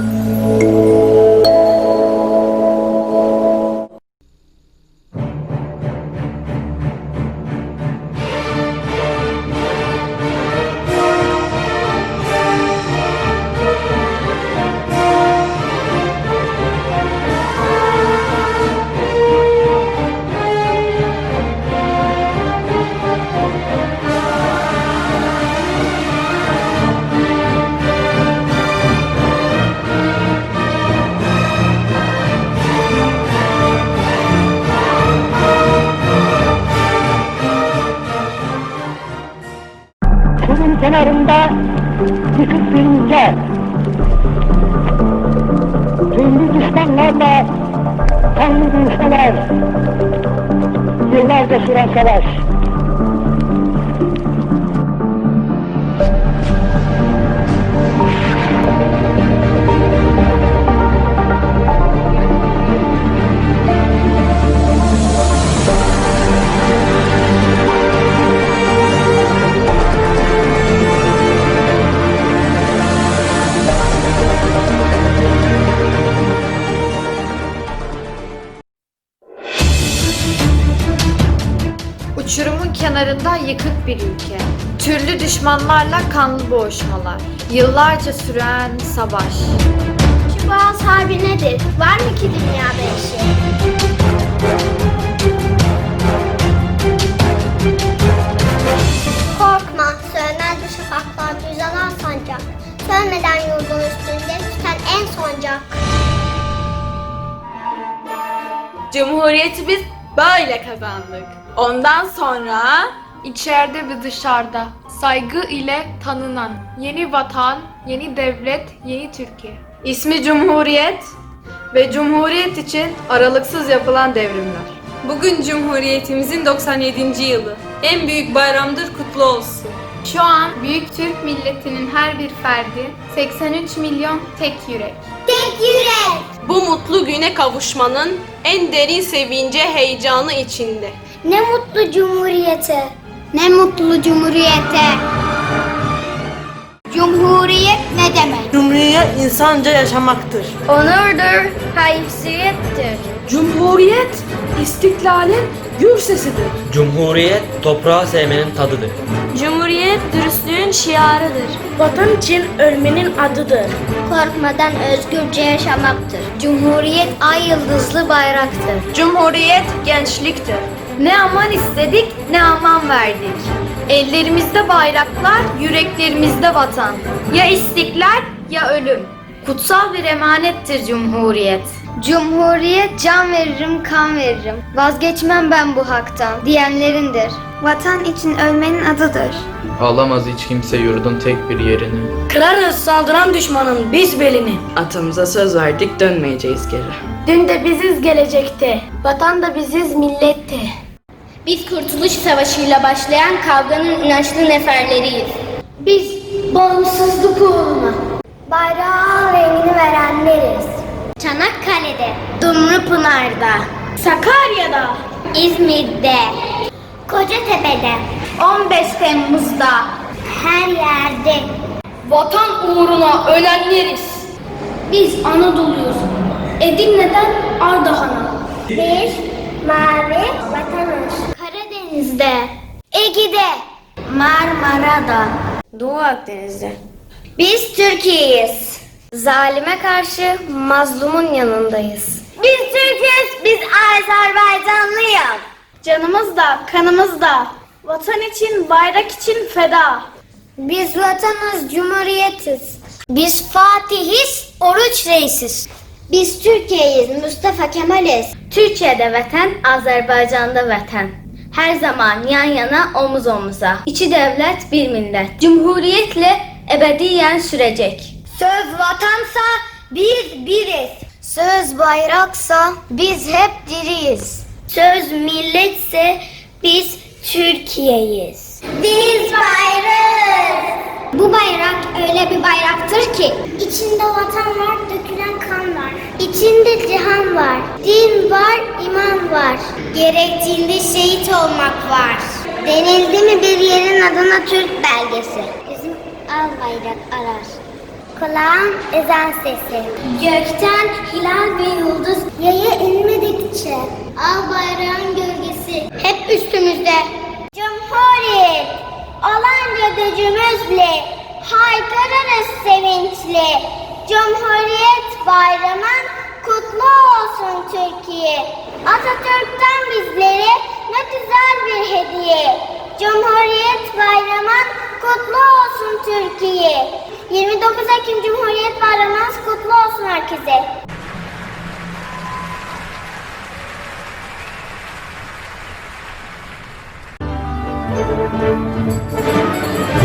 Música Düşmanlarla kanlı dövüşmeler. Yıllarca süren savaş. Uçurumun kenarında yıkık bir ülke. Türlü düşmanlarla kanlı boğuşmalar. Yıllarca süren savaş. Şu Boğaz Harbi nedir? Var mı ki dünyada eşi? Korkma, sönmez bu şafaklarda yüzen sancak. Sönmeden yurdun üstünde tüten en soncak. Cumhuriyeti biz böyle kazandık. Ondan sonra İçeride ve dışarıda saygı ile tanınan yeni vatan, yeni devlet, yeni Türkiye. ismi Cumhuriyet ve Cumhuriyet için aralıksız yapılan devrimler. Bugün Cumhuriyetimizin 97. yılı. En büyük bayramdır kutlu olsun. Şu an büyük Türk milletinin her bir ferdi 83 milyon tek yürek. Tek yürek! Bu mutlu güne kavuşmanın en derin sevince heyecanı içinde. Ne mutlu cumhuriyete. Ne mutlu cumhuriyete. Cumhuriyet ne demek? Cumhuriyet insanca yaşamaktır. Onurdur, haysiyettir. Cumhuriyet istiklalin gür sesidir. Cumhuriyet toprağı sevmenin tadıdır. Cumhuriyet dürüstlüğün şiarıdır. Vatan için ölmenin adıdır. Korkmadan özgürce yaşamaktır. Cumhuriyet ay yıldızlı bayraktır. Cumhuriyet gençliktir. Ne aman istedik ne aman verdik. Ellerimizde bayraklar, yüreklerimizde vatan. Ya istiklal ya ölüm. Kutsal bir emanettir Cumhuriyet. Cumhuriyet can veririm, kan veririm. Vazgeçmem ben bu haktan diyenlerindir. Vatan için ölmenin adıdır. Alamaz hiç kimse yurdun tek bir yerini. Kırarız saldıran düşmanın biz belini. Atamıza söz verdik dönmeyeceğiz geri. Dün de biziz gelecekte. Vatan da biziz millette. Biz Kurtuluş Savaşı'yla başlayan kavganın inançlı neferleriyiz. Biz bağımsızlık uğruna bayrağın rengini verenleriz. Çanakkale'de, Dumlupınar'da, Sakarya'da, İzmir'de, Kocatepe'de, 15 Temmuz'da, her yerde. Vatan uğruna ölenleriz. Biz Anadolu'yuz. Edirne'den Ardahan'a. Biz mavi vatanız. Karadeniz'de, Ege'de, Marmara'da, Doğu Akdeniz'de. Biz Türkiye'yiz. Zalime karşı mazlumun yanındayız. Biz Türkiye'yiz, biz Azerbaycanlıyız. Canımız da, kanımız da. Vatan için, bayrak için feda. Biz vatanız, cumhuriyetiz. Biz Fatihiz, oruç reisiz. Biz Türkiye'yiz, Mustafa Kemal'iz. Türkiye'de vatan, Azerbaycan'da vatan. Her zaman yan yana, omuz omuza. İki devlet, bir millet. Cumhuriyetle ebediyen sürecek. Söz vatansa biz biriz. Söz bayraksa biz hep diriyiz. Söz milletse biz Türkiye'yiz. Biz bayrağız. Bu bayrak öyle bir bayraktır ki içinde vatan var, dökülen kan var. İçinde cihan var, din var, iman var. Gerektiğinde şehit olmak var. Denildi mi bir yerin adına Türk belgesi. Bizim al bayrak arar. kulağım ezan sesi. Gökten hilal ve yıldız yaya inmedikçe al bayrağın gölgesi hep üstümüzde. Cumhuriyet olanca gücümüzle haykırırız sevinçle. Cumhuriyet bayramın kutlu olsun Türkiye. Atatürk'ten bizlere ne güzel bir hediye. Cumhuriyet bayramın kutlu olsun Türkiye. 29 Ekim Cumhuriyet Bayramınız kutlu olsun herkese. Música